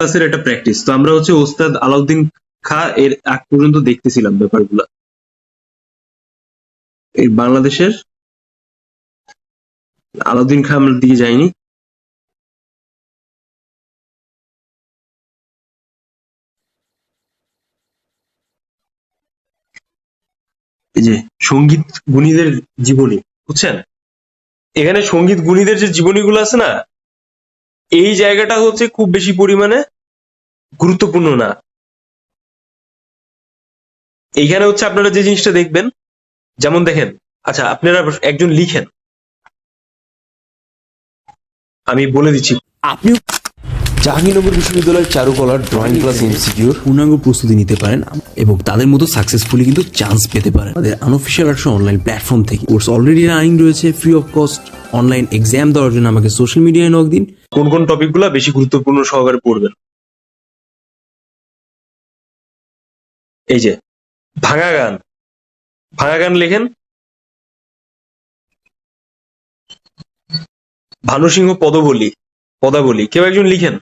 ক্লাসের একটা প্র্যাকটিস তো আমরা হচ্ছে ওস্তাদ আলাউদ্দিন খা এর আগ পর্যন্ত দেখতেছিলাম ব্যাপারগুলা। এই বাংলাদেশের আলাউদ্দিন খা আমরা দিকে যাইনি। এই যে সংগীত গুণীদের জীবনী, বুঝছেন? এখানে সংগীত গুণীদের যে জীবনীগুলো আছে না এই জায়গাটা হচ্ছে খুব বেশি পরিমাণে গুরুত্বপূর্ণ না। এইখানে হচ্ছে আপনারা যে জিনিসটা দেখবেন, যেমন দেখেন আচ্ছা আপনারা একজন লিখেন। আমি বলে দিচ্ছি। আপনিও জাহাঙ্গীরনগর বিশ্ববিদ্যালয়ের চারুকলার ড্রয়িং ক্লাস ইনস্টিটিউট পূর্ণাঙ্গ প্রস্তুতি নিতে পারেন এবং তাদের মতো সাকসেসফুলি কিন্তু চান্স পেতে পারেন। আমাদের আনঅফিসিয়াল আর্টস অনলাইন প্ল্যাটফর্ম থেকে কোর্স অলরেডি রানিং রয়েছে free of cost online exam দেওয়ার জন্য আমাকে সোশ্যাল মিডিয়ায় নক দিন। কোন কোন টপিকগুলো বেশি গুরুত্বপূর্ণ সহকারে পড়বেন? এই যে, ভাঙা গান। ভাঙা গান লেখেন। ভানুসিংহ পদবলি, পদাবলী। কেউ একজন লিখেন?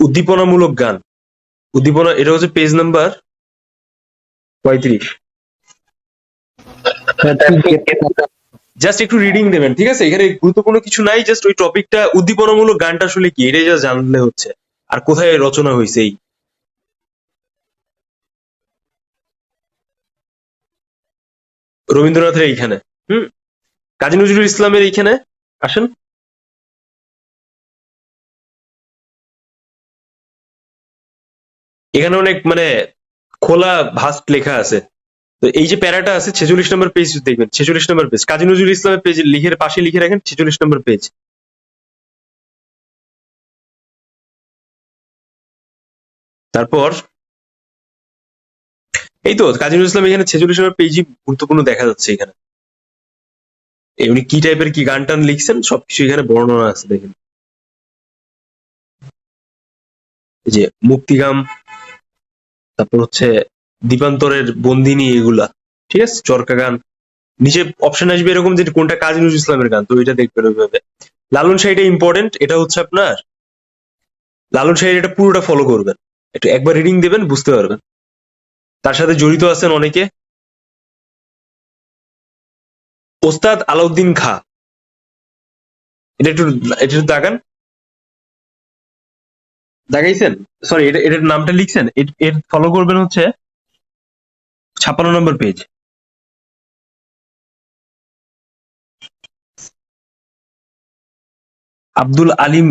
উদ্দীপনামূলক গান। উদ্দীপনা, এটা হচ্ছে পেজ নাম্বার পঁয়ত্রিশ। জাস্ট একটু রিডিং দেবেন ঠিক আছে? এখানে গুরুত্বপূর্ণ কিছু নাই জাস্ট ওই টপিকটা উদ্দীপনামূলক গানটা আসলে কি? এটাই যা জানলে হচ্ছে। আর কোথায় রচনা হয়েছে এই? রবীন্দ্রনাথের এইখানে। হুম? কাজী নজরুল ইসলামের এইখানে? আসেন। এখানে অনেক মানে খোলা ভাস্ট লেখা আছে। তো এই যে প্যারাটা আছে, ছেচল্লিশ নম্বর পেজ দেখবেন, ছেচল্লিশ নম্বর পেজ কাজী নজরুল ইসলামের পেজ লিখে পাশে লিখে রাখেন, ছেচল্লিশ নম্বর পেজ তারপর, এই তো, কাজী নজরুল ইসলাম এখানে ছেচল্লিশ নম্বর পেজই গুরুত্বপূর্ণ দেখা যাচ্ছে এখানে। উনি কি টাইপের কি গান টান লিখছেন, সবকিছু এখানে বর্ণনা আছে, দেখেন। যে মুক্তিগাম, তারপর হচ্ছে দীপান্তরের বন্দিনী এগুলা, ঠিক আছে? চরকা গান। নিচে অপশন আসবে এরকম যে কোনটা কাজী নজরুল ইসলামের গান, তো এটা দেখবেন ওইভাবে। লালন শাহিটা ইম্পর্টেন্ট এটা হচ্ছে আপনার, লালন শাহির এটা পুরোটা ফলো করবেন। একটু একবার রিডিং দেবেন, বুঝতে পারবেন। তার সাথে জড়িত আছেন অনেকে। ওস্তাদ আলাউদ্দিন খা। এটা একটু এটা একটু দাগান। দাগাইছেন? সরি এটা, এটার নামটা লিখছেন? এর- ফলো করবেন হচ্ছে ছাপ্পান্ন নম্বর পেজ আব্দুল আলিম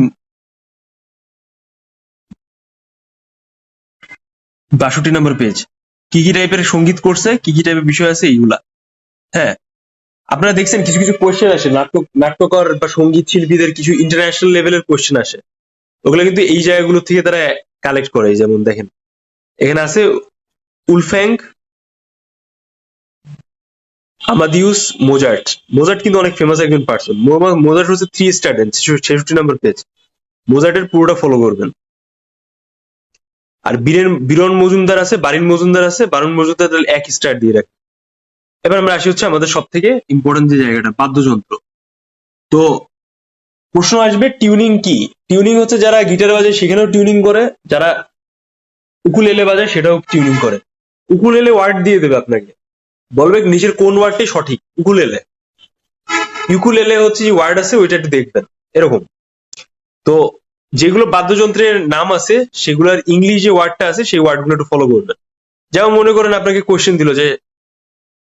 বাষট্টি নম্বর পেজ কি কি টাইপের সংগীত করছে, কি কি টাইপের বিষয় আছে, এইগুলা। হ্যাঁ আপনারা দেখছেন কিছু কিছু কোয়েশ্চেন আসে, নাটক, নাট্যকর বা সংগীত শিল্পীদের কিছু ইন্টারন্যাশনাল লেভেলের কোয়েশ্চেন আসে। ওগুলো কিন্তু এই জায়গাগুলো থেকে তারা কালেক্ট করে যেমন দেখেন। এখানে আছে উলফ্যাং আমাদিউস মোজার্ট মোজার্ট কিন্তু অনেক ফেমাস একজন পার্সন মোজার্ট হচ্ছে থ্রি স্টারডেন্ট ছেষট্টি নম্বর পেজ মোজার্টের পুরোটা ফলো করবেন। আর বীরেন, বীরন মজুমদার আছে, বারিন মজুমদার আছে, বারুন মজুমদার এক স্টার দিয়ে রাখেন এবার আমরা আসি হচ্ছে আমাদের সব থেকে ইম্পর্টেন্ট যে জায়গাটা, বাদ্যযন্ত্র। তো প্রশ্ন আসবে টিউনিং কি? টিউনিং হচ্ছে যারা গিটার বাজায় সেখানেও টিউনিং করে। যারা উকুলেলে বাজায়, সেটাও টিউনিং করে। উকুলেলে ওয়ার্ড দিয়ে দেবে আপনাকে। বলবে নিচের কোন ওয়ার্ডটি সঠিক উকুলেলে ইউকুলেলে হচ্ছে যে ওয়ার্ড আছে, ওইটা একটু দেখবেন, এরকম। তো যেগুলো বাদ্যযন্ত্রের নাম আছে, সেগুলোর ইংলিশ যে ওয়ার্ডটা আছে, সেই ওয়ার্ডগুলো একটু ফলো করবেন। যেমন মনে করেন আপনাকে কোশ্চেন দিল যে,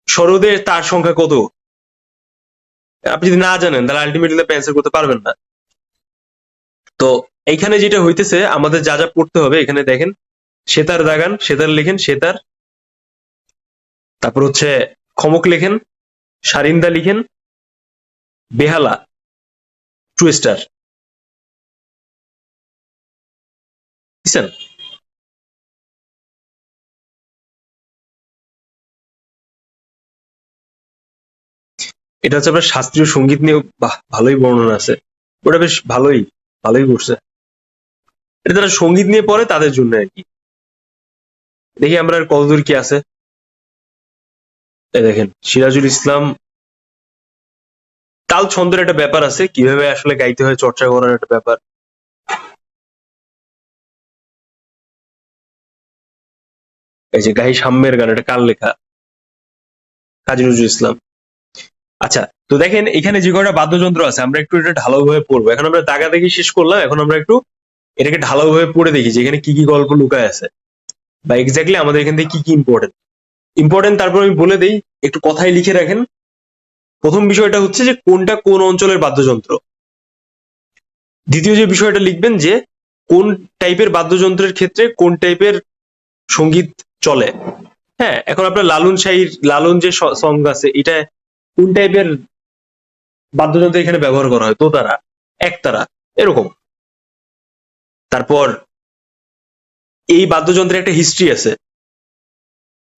সরোদের তার সংখ্যা কত? আপনি যদি না জানেন, তাহলে আলটিমেটলি আপনি অ্যান্সার করতে পারবেন না। তো এইখানে যেটা হইতেছে, আমাদের যা যা পড়তে হবে, এখানে দেখেন, সেতার দাগান, সেতার লেখেন, সেতার তারপর হচ্ছে খমক লেখেন, সারিন্দা লিখেন, বেহালা, টুয়েস্টার। বুঝছেন? এটা হচ্ছে আপনার শাস্ত্রীয় সংগীত নিয়ে, বাহ, ভালোই বর্ণনা আছে। ওটা বেশ ভালোই ভালোই করছে। এটা যারা সংগীত নিয়ে পড়ে তাদের জন্য আর কি। দেখি আমরা কতদূর কি আছে। দেখেন, সিরাজুল ইসলাম তাল ছন্দের একটা ব্যাপার আছে, কীভাবে আসলে গাইতে হয়, চর্চা করার একটা ব্যাপার। এই যে গাহি সাম্যের গান, এটা কার লেখা? কাজী নজরুল ইসলাম। আচ্ছা তো দেখেন, এখানে যে কয়টা বাদ্যযন্ত্র আছে, আমরা একটু এটা ঢালাওভাবে পড়ব। এখন আমরা দাগা দেখি শেষ করলাম, এখন আমরা একটু এটাকে ঢালাওভাবে পড়ে দেখি যে এখানে কি কি গল্প লুকায় আছে। বা এক্স্যাক্টলি আমাদের এখান থেকে কি কি ইম্পর্টেন্ট ইম্পর্টেন্ট তারপর আমি বলে দিই, একটু কথায় লিখে রাখেন। প্রথম বিষয়টা হচ্ছে যে, কোনটা কোন অঞ্চলের বাদ্যযন্ত্র? দ্বিতীয় যে বিষয়টা লিখবেন যে, কোন টাইপের বাদ্যযন্ত্রের ক্ষেত্রে কোন টাইপের সংগীত চলে? হ্যাঁ এখন আপনার লালন শাহীর, লালন যে সং আছে, এটা কোন টাইপের বাদ্যযন্ত্র এখানে ব্যবহার করা হয়? দোতারা একতারা এরকম। তারপর, এই বাদ্যযন্ত্রের একটা হিস্ট্রি আছে।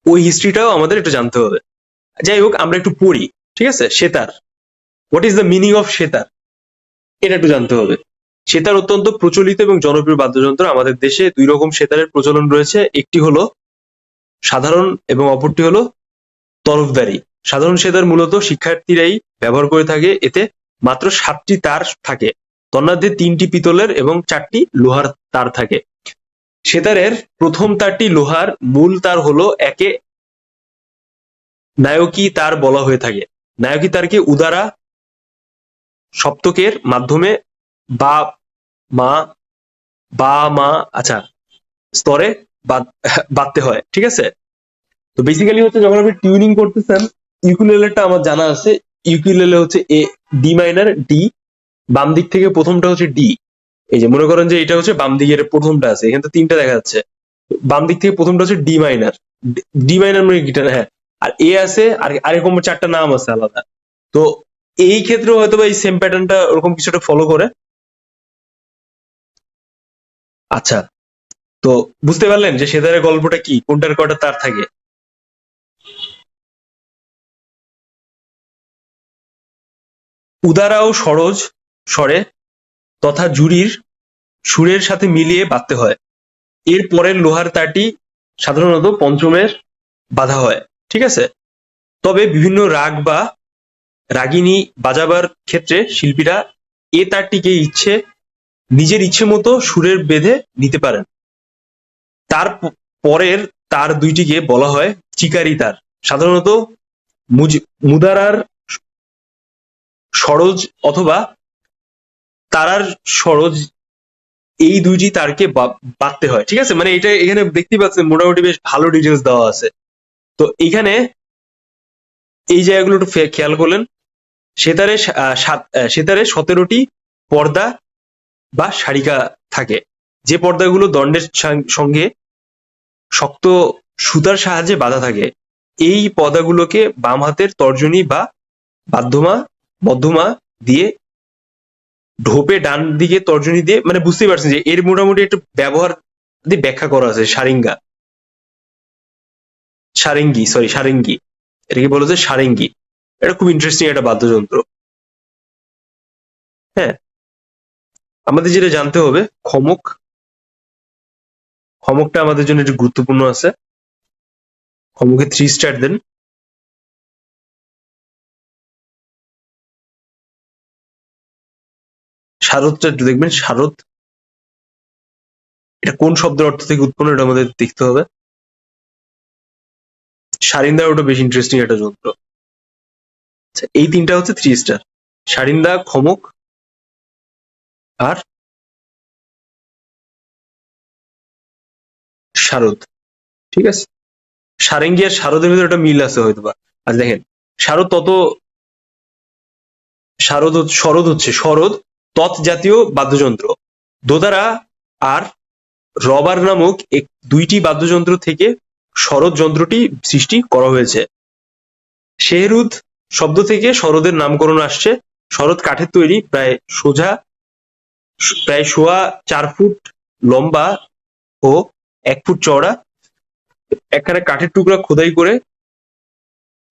ওই হিস্ট্রিটাও আমাদের একটু জানতে হবে। যাই হোক, আমরা একটু পড়ি, ঠিক আছে? Sitar. What is the meaning of sitar? এটা একটু জানতে হবে। সেতার অত্যন্ত প্রচলিত এবং জনপ্রিয় বাদ্যযন্ত্র আমাদের দেশে দুই রকম সেতারের প্রচলন রয়েছে। একটি হলো সাধারণ এবং অপরটি হলো তরফদারি। সাধারণ সেতার মূলত শিক্ষার্থীরাই ব্যবহার করে থাকে। এতে মাত্র সাতটি তার থাকে। তন্মধ্যে তিনটি পিতলের এবং চারটি লোহার তার থাকে। সেতারের প্রথম তারটি লোহার, মূল তার হলো একে নায়কী তার বলা হয়ে থাকে। নায়কী তারকে উদারা সপ্তকের মাধ্যমে বা মা বা মা আচ্ছা স্তরে বাঁধতে হয়, ঠিক আছে? তো বেসিক্যালি হচ্ছে যখন আপনি টিউনিং করতেছেন ইউকুলেলেটা আমার জানা আছে ইউকুলেলে হচ্ছে এ ডি মাইনার ডি বাম দিক থেকে প্রথমটা হচ্ছে ডি এই যে মনে করেন যে এটা হচ্ছে বাম দিকের প্রথমটা আছে, এখানে তিনটা দেখা যাচ্ছে। বাম দিক থেকে প্রথমটা হচ্ছে ডি মাইনার ডি মাইনার মানে গিটার হ্যাঁ আর এ আছে, আর আরেকম চারটা নাম আছে আলাদা। তো এই ক্ষেত্রে হয়তো বা এই সেম প্যাটার্নটা ওরকম কিছুটা ফলো করে। আচ্ছা তো বুঝতে পারলেন যে সেতারের গল্পটা কি? কোনটার কয়টা তার থাকে? উদারা ও সরোজ স্বরে তথা জুরির সুরের সাথে মিলিয়ে বাঁধতে হয়। এর পরের লোহার তারটি সাধারণত পঞ্চমের বাধা হয়, ঠিক আছে? তবে বিভিন্ন রাগ বা রাগিনী বাজাবার ক্ষেত্রে শিল্পীরা এ তারটিকে ইচ্ছে, নিজের ইচ্ছে মতো সুরের বেঁধে নিতে পারেন। তার পরের তার দুইটিকে বলা হয় চিকারি তার। সাধারণত মুদারার সরোজ অথবা তারার সরোজ এই দুইটি তারকে বাঁধতে হয়, ঠিক আছে? মানে এটা এখানে দেখতে পাচ্ছেন, মোটামুটি বেশ ভালো ডিটেলস দেওয়া আছে। তো এখানে এই জায়গাগুলো একটু খেয়াল করলেন, সেতারে সেতারে সতেরোটি পর্দা বা সারিকা থাকে। যে পর্দাগুলো দণ্ডের সঙ্গে শক্ত সুতার সাহায্যে বাঁধা থাকে। এই পর্দাগুলোকে বাম হাতের তর্জনী বা বাধ্যমা মধ্যমা দিয়ে ঢোপে ডান দিকে তর্জনী দিয়ে মানে বুঝতেই পারছেন যে এর মোটামুটি একটু ব্যবহার দিয়ে ব্যাখ্যা করা আছে, সারিঙ্গা। সারেঙ্গি সরি সারেঙ্গি। এটাকে বলা যায় সারেঙ্গি। এটা খুব ইন্টারেস্টিং একটা বাদ্যযন্ত্র। হ্যাঁ। আমাদের যেটা জানতে হবে, খমক। খমকটা আমাদের জন্য একটু গুরুত্বপূর্ণ আছে। খমকে থ্রি স্টার দেন। শারদটা দেখবেন শারদ এটা কোন শব্দের অর্থ থেকে উৎপন্ন এটা আমাদের দেখতে হবে। সারিন্দা ওটা বেশ ইন্টারেস্টিং একটা যন্ত্র। আচ্ছা, এই তিনটা হচ্ছে থ্রি স্টার সারিন্দা খমক আর শারদ। ঠিক আছে? সারেঙ্গি আর শারদের ভিতরে একটা মিল আছে হয়তো বা আর দেখেন শারদ তত শারদ শরৎ হচ্ছে শরৎ তৎ জাতীয় বাদ্যযন্ত্র। দোতারা আর রবার নামক এক, দুইটি বাদ্যযন্ত্র থেকে শরৎ যন্ত্রটি সৃষ্টি করা হয়েছে। শেহরুদ শব্দ থেকে শরদের নামকরণ আসছে। শরৎ কাঠের তৈরি, প্রায় সোজা, প্রায় সোয়া চার ফুট লম্বা ও এক ফুট চওড়া, একখানে কাঠের টুকরা খোদাই করে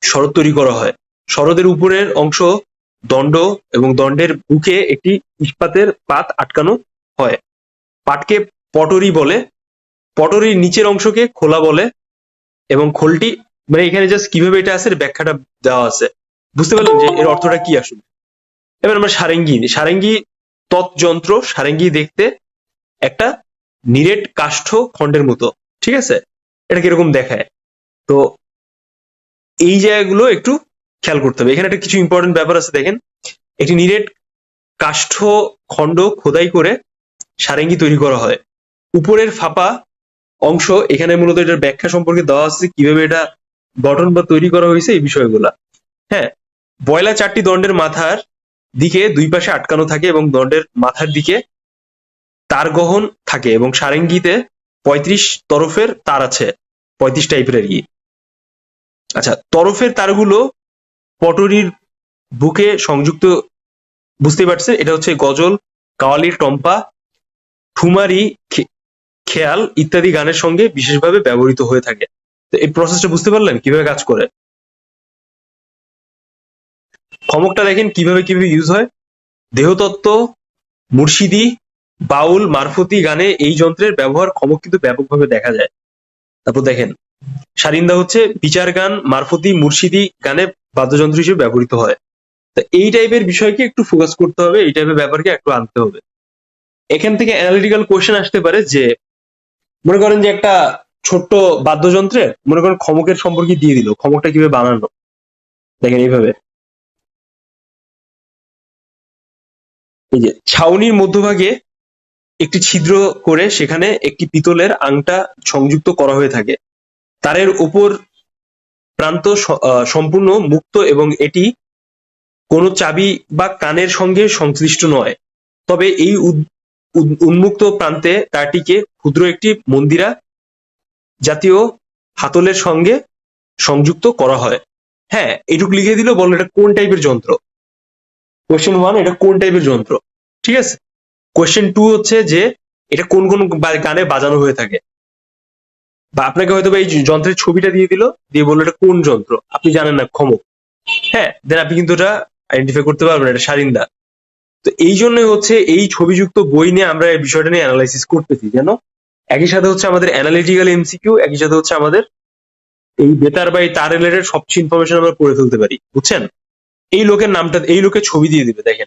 শরৎ তৈরি করা হয়। শরদের উপরের অংশ দণ্ড এবং দণ্ডের বুকে একটি ইস্পাতের পাত আটকানো হয়। পাটকে পটরি বলে। পটরির নিচের অংশকে খোলা বলে এবং খোলটি মানে এখানে জাস্ট কীভাবে এটা আছে ব্যাখ্যাটা দেওয়া আছে। বুঝতে পারলেন যে এর অর্থটা কি আসলে? এবার আমরা সারেঙ্গি সারেঙ্গি তৎযন্ত্র, সারেঙ্গি দেখতে একটা নিরেট কাষ্ঠ খণ্ডের মতো, ঠিক আছে? এটা কীরকম দেখায়? তো এই জায়গাগুলো একটু খেয়াল করতে হবে। এখানে একটা কিছু ইম্পর্টেন্ট ব্যাপার আছে, দেখেন। একটি নিরেট কাষ্ঠ খণ্ড খোদাই করে সারেঙ্গি তৈরি করা হয়। উপরের ফাঁপা অংশ, এখানে মূলত এটার ব্যাখ্যা সম্পর্কে দেওয়া আছে কীভাবে এটা গঠন বা তৈরি করা হয়েছে এই বিষয়গুলা। হ্যাঁ বয়লা চারটি দণ্ডের মাথার দিকে দুই পাশে আটকানো থাকে এবং দণ্ডের মাথার দিকে তার গহন থাকে এবং সারেঙ্গিতে পঁয়ত্রিশ তরফের তার আছে, পঁয়ত্রিশ টাইপের আর কি। আচ্ছা তরফের তারগুলো পটরির বুকে সংযুক্ত বুঝতে পারছেন এটা হচ্ছে গজল, কাওয়ালির টম্পা, ঠুমারি খেয়াল ইত্যাদি গানের সঙ্গে বিশেষভাবে ব্যবহৃত হয়ে থাকে। তো এই প্রসেসটা বুঝতে পারলেন কীভাবে কাজ করে? খমকটা দেখেন কীভাবে কীভাবে ইউজ হয়। দেহতত্ত্ব, মুর্শিদি, বাউল, মারফতি গানে এই যন্ত্রের ব্যবহার খমক কিন্তু ব্যাপকভাবে দেখা যায়। তারপর দেখেন সারিন্দা হচ্ছে বিচার গান, মারফতি, মুর্শিদি গানে বাদ্যযন্ত্র হিসেবে ব্যবহৃত হয়। তো এই টাইপের বিষয়কে একটু ফোকাস করতে হবে, এই টাইপের ব্যাপারকে একটু আনতে হবে। এখান থেকে অ্যানালিটিক্যাল কোশ্চেন আসতে পারে যে, মনে করেন যে একটা ছোট্ট বাদ্যযন্ত্রে মনে করেন খমকের সম্পর্কে দিয়ে দিল, খমকটা কীভাবে বানানো দেখেন এইভাবে। এই যে ছাউনির মধ্যভাগে একটি ছিদ্র করে সেখানে একটি পিতলের আংটা সংযুক্ত করা হয়ে থাকে। তারের উপর প্রান্ত সম্পূর্ণ মুক্ত এবং এটি কোনো চাবি বা কানের সঙ্গে সংশ্লিষ্ট নয়। তবে এই উন্মুক্ত প্রান্তে তারটিকে ক্ষুদ্র একটি মন্দিরা জাতীয় হাতলের সঙ্গে সংযুক্ত করা হয়। হ্যাঁ এটুকু লিখে দিল বলো এটা কোন টাইপের যন্ত্র? কোয়েশ্চেন ওয়ান এটা কোন টাইপের যন্ত্র? ঠিক আছে? কোয়েশ্চেন টু হচ্ছে যে এটা কোন কোন গানে বাজানো হয়ে থাকে। বা আপনাকে হয়তো এই যন্ত্রের ছবিটা দিয়ে দিল, দিয়ে বলল এটা কোন যন্ত্র? আপনি জানেন না ক্ষমক হ্যাঁ দেন আপনি কিন্তু এটা আইডেন্টিফাই করতে পারবেন, এটা সারিন্দা। তো এই জন্যই হচ্ছে এই ছবিযুক্ত বই নিয়ে আমরা এই বিষয়টা নিয়ে অ্যানালাইসিস করতেছি যেন একই সাথে হচ্ছে আমাদের অ্যানালিটিক্যাল এমসিকিউ একই সাথে হচ্ছে আমাদের এই বেতার বা এই তার রিলেটেড সবচেয়ে ইনফরমেশন আমরা পড়ে ফেলতে পারি, বুঝছেন? এই লোকের নামটা, এই লোকের ছবি দিয়ে দিবে, দেখেন।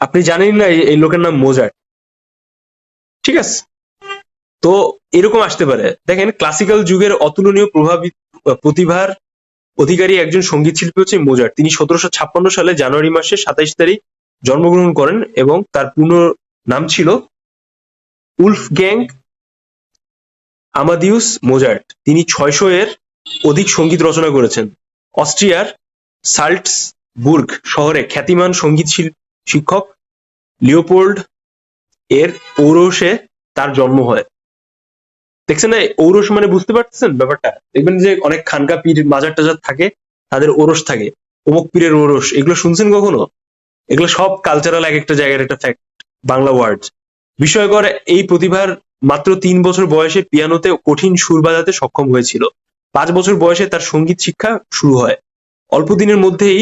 আপনি জানেন না এই- লোকের নাম মোজার্ট। ঠিক আছে? তো এরকম আসতে পারে। দেখেন ক্লাসিক্যাল যুগের অতুলনীয় প্রভাবিত প্রতিভার অধিকারী একজন সংগীত শিল্পী হচ্ছে মোজার্ট তিনি সতেরোশো ছাপ্পান্ন সালে জানুয়ারি মাসের সাতাইশ তারিখ জন্মগ্রহণ করেন এবং তার পূর্ণ নাম ছিল উলফ গ্যাং আমাদিউস মোজার্ট তিনি ছয়শো এর অধিক সংগীত রচনা করেছেন। অস্ট্রিয়ার সাল্টসবুর্গ শহরে খ্যাতিমান সংগীত শিক্ষক লিওপোল্ড এর পৌরসে তার জন্ম হয়। দেখছেন না ঔরস মানে বুঝতে পারতেছেন ব্যাপারটা? দেখবেন যে অনেক খানকা পীর, মাজার টাজার থাকে, তাদের ওরস থাকে। অমুক পীরের ওরস এগুলো শুনছেন কখনো? এগুলো সব কালচারাল এক একটা জায়গার একটা ফ্যাক্ট বাংলা ওয়ার্ড বিষয়কর এই প্রতিভার মাত্র তিন বছর বয়সে পিয়ানোতে কঠিন সুর বাজাতে সক্ষম হয়েছিল। পাঁচ বছর বয়সে তার সংগীত শিক্ষা শুরু হয়। অল্প দিনের মধ্যেই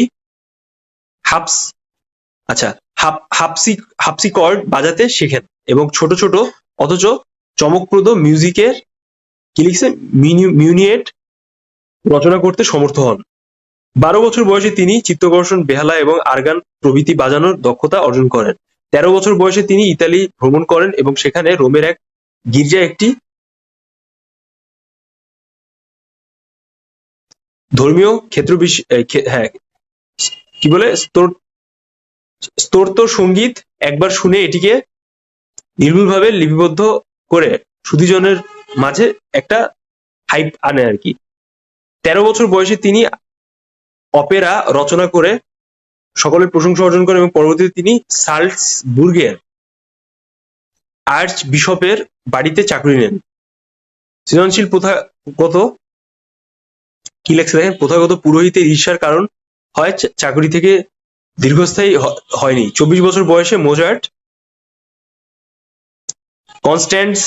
হাপস আচ্ছা হাপ হাপসি হাপসি কর্ড বাজাতে শেখেন এবং ছোট ছোট, অথচ চমকপ্রদ মিউজিকের কি লিখছে? মিউনিয়েট রচনা করতে সমর্থ হন। বারো বছর বয়সে তিনি চিত্তকর্ষণ, বেহালা এবং আরগান প্রভৃতি বাজানোর দক্ষতা অর্জন করেন। তেরো বছর বয়সে তিনি ইতালি ভ্রমণ করেন এবং সেখানে রোমের এক গির্জা একটি ধর্মীয় ক্ষেত্র হ্যাঁ কি বলে? স্তোর- স্তোত্র সংগীত একবার শুনে এটিকে নির্ভুলভাবে লিপিবদ্ধ করে সুধীজনের মাঝে একটা হাইপ আনে আর কি। তেরো বছর বয়সে তিনি অপেরা রচনা করে সকলের প্রশংসা অর্জন করেন এবং পরবর্তীতে তিনি সাল্টসবুর্গের আর্চ বিশপের বাড়িতে চাকরি নেন। সৃজনশীল প্রথাগত, কি লেখছে দেখেন? প্রথাগত পুরোহিতের ঈর্ষার কারণ হয় চাকরি থেকে দীর্ঘস্থায়ী হয়নি। চব্বিশ বছর বয়সে মোজার্ট কনস্ট্যান্স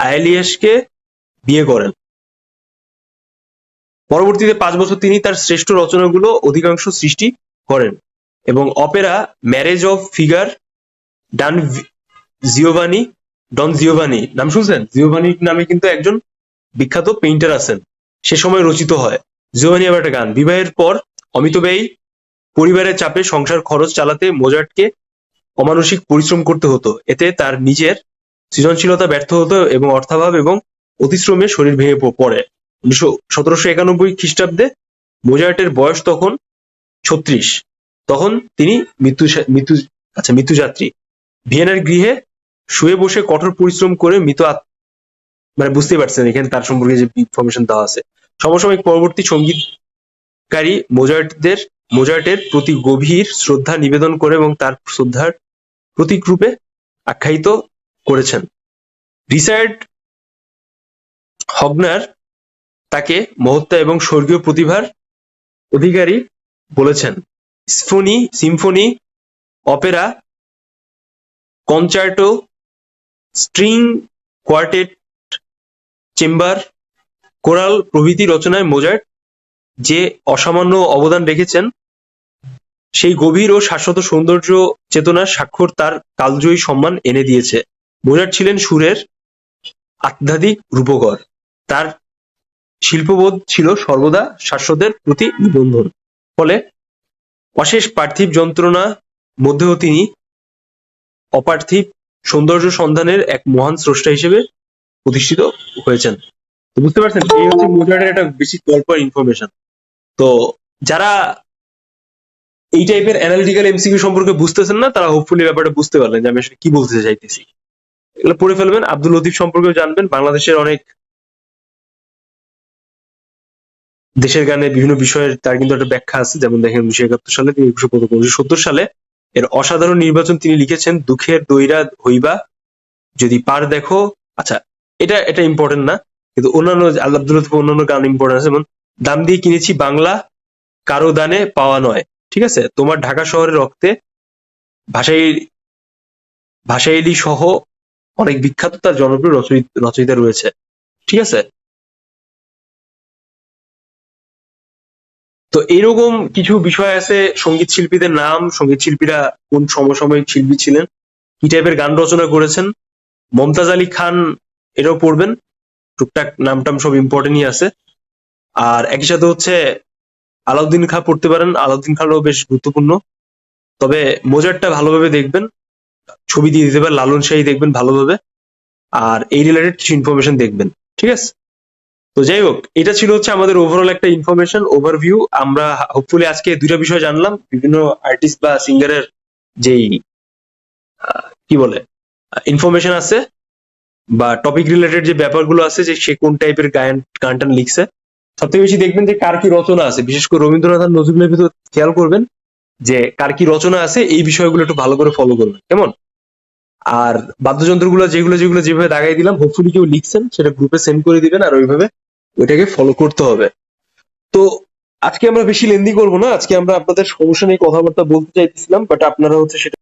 আয়েলিয়াসকে বিয়ে করেন। পরবর্তীতে পাঁচ বছর তিনি তার শ্রেষ্ঠ রচনাগুলো অধিকাংশ সৃষ্টি করেন এবং opera marriage of Figaro, Don Giovanni, Don Giovanni, নাম শুনছেন? জিওভানি নামে কিন্তু একজন বিখ্যাত পেইন্টার আছেন। সে সময় রচিত হয়। জিওভানি আবার একটা গান, বিবাহের পর অমিত ব্যয়ী পরিবারের চাপে সংসার খরচ চালাতে মোজার্টকে অমানসিক পরিশ্রম করতে হতো। এতে তার নিজের সৃজনশীলতা ব্যর্থ হতো এবং অর্থাভাব এবং অতিশ্রমে শরীর ভেঙে পড়ে। উনিশশো সতেরোশো একানব্বই খ্রিস্টাব্দে মোজার্টের বয়স তখন ছত্রিশ। তখন তিনি মৃত্যু মৃত্যু আচ্ছা মৃত্যুযাত্রী। ভিয়েনার গৃহে শুয়ে বসে কঠোর পরিশ্রম করে মৃত মানে বুঝতে পারছেন এখানে তার সম্পর্কে যে ইনফরমেশন দেওয়া আছে। সমসাময়িক পরবর্তী সঙ্গীতকারী মোজার্টদের, মোজার্টের প্রতি গভীর শ্রদ্ধা নিবেদন করে এবং তার শ্রদ্ধার প্রতীক রূপে আখ্যায়িত করেছেন। রিচার্ড হগনার তাকে মহত্তা এবং স্বর্গীয় প্রতিভার অধিকারী বলেছেন। Symphony symphony, opera, concerto, string quartet, chamber, choral প্রভৃতি রচনায় মোজার্ট যে অসামান্য অবদান রেখেছেন সেই গভীর ও শাশ্বত সৌন্দর্য চেতনার স্বাক্ষর তার কালজয়ী সম্মান এনে দিয়েছে। মোজার্ট ছিলেন সুরের আধ্যাত্মিক রূপকর। তার শিল্পবোধ ছিল সর্বদা শাশ্বতের প্রতি নিবন্ধন। ফলে অশেষ পার্থিব যন্ত্রণা মধ্যেও তিনি অপার্থিব সৌন্দর্য সন্ধানের এক মহান স্রষ্টা হিসেবে প্রতিষ্ঠিত হয়েছেন। বুঝতে পারছেন, এই হচ্ছে মোজার্টের একটা বেশি গল্প ইনফরমেশন তো যারা এই টাইপের অ্যানালিটিক্যাল এমসিকিউ সম্পর্কে বুঝতেছেন না, তারা হোপফুলি ব্যাপারটা বুঝতে পারলেন যে আমি আসলে কি বলতে চাইতেছি। এগুলো পড়ে ফেলবেন। আব্দুল লতিফ সম্পর্কেও জানবেন। বাংলাদেশের অনেক দেশের গানে বিভিন্ন বিষয়ের তার কিন্তু একটা ব্যাখ্যা আছে। যেমন দেখেন উনিশশো একাত্তর সালে তিনি পদক উনিশশো সত্তর সালে এর অসাধারণ নির্বাচন তিনি লিখেছেন, দুঃখের দৈরা হইবা, যদি পার দেখো। আচ্ছা এটা এটা ইম্পর্টেন্ট না। কিন্তু অন্যান্য আল্লাহ আব্দুল লতিফ অন্যান্য গান ইম্পর্টেন্ট আছে। যেমন, দাম দিয়ে কিনেছি বাংলা, কারও দানে পাওয়া নয়। ঠিক আছে? তোমার ঢাকা শহরের রক্তে ভাষাই, ভাষাইলি সহ অনেক বিখ্যাত তার জনপ্রিয় রচয়িত- রচয়িতা রয়েছে। ঠিক আছে? তো এরকম কিছু বিষয় আছে সংগীত শিল্পীদের নাম, সংগীত শিল্পীরা কোন সমসাময়িক শিল্পী ছিলেন, কি টাইপের গান রচনা করেছেন, মমতাজ আলী খান এটাও পড়বেন, টুকটাক নাম টাম সব ইম্পর্টেন্টই আছে। আর একই সাথে হচ্ছে আলাউদ্দিন খাঁ পড়তে পারেন। আলাউদ্দিন খানও বেশ গুরুত্বপূর্ণ। তবে মোজারটা ভালোভাবে দেখবেন। ছবি দিয়ে দিতে পারেন। লালন শাহী দেখবেন ভালোভাবে। আর এই রিলেটেড কিছু ইনফরমেশন দেখবেন। ঠিক আছে? তো যাই হোক, এটা ছিল হচ্ছে আমাদের ওভারঅল একটা ইনফরমেশন ওভারভিউ আমরা হোপফুলি আজকে দুইটা বিষয় জানলাম। বিভিন্ন আর্টিস্ট বা সিঙ্গারের যেই কি বলে ইনফরমেশন আছে বা টপিক রিলেটেড যে ব্যাপারগুলো আছে, যে সে কোন টাইপের গান গানটা লিখছে। সব থেকে বেশি দেখবেন যে কার কি রচনা আছে। বিশেষ করে রবীন্দ্রনাথ আর নজরুলের ভিতর খেয়াল করবেন যে কার কি রচনা আছে, এই বিষয়গুলো একটু ভালো করে ফলো করবেন। কেমন? আর বাদ্যযন্ত্রগুলো যেগুলো যেগুলো যেভাবে দাগাই দিলাম হোপফুলি কেউ লিখছেন, সেটা গ্রুপে সেন্ড করে দিবেন আর ওইভাবে ওইটাকে ফলো করতে হবে। তো আজকে আমরা বেশি লেন্দি করব না, আজকে আমরা আপনাদের সমস্যা নিয়ে কথাবার্তা বলতে চাইতেছিলাম বাট আপনারা হচ্ছে সেটা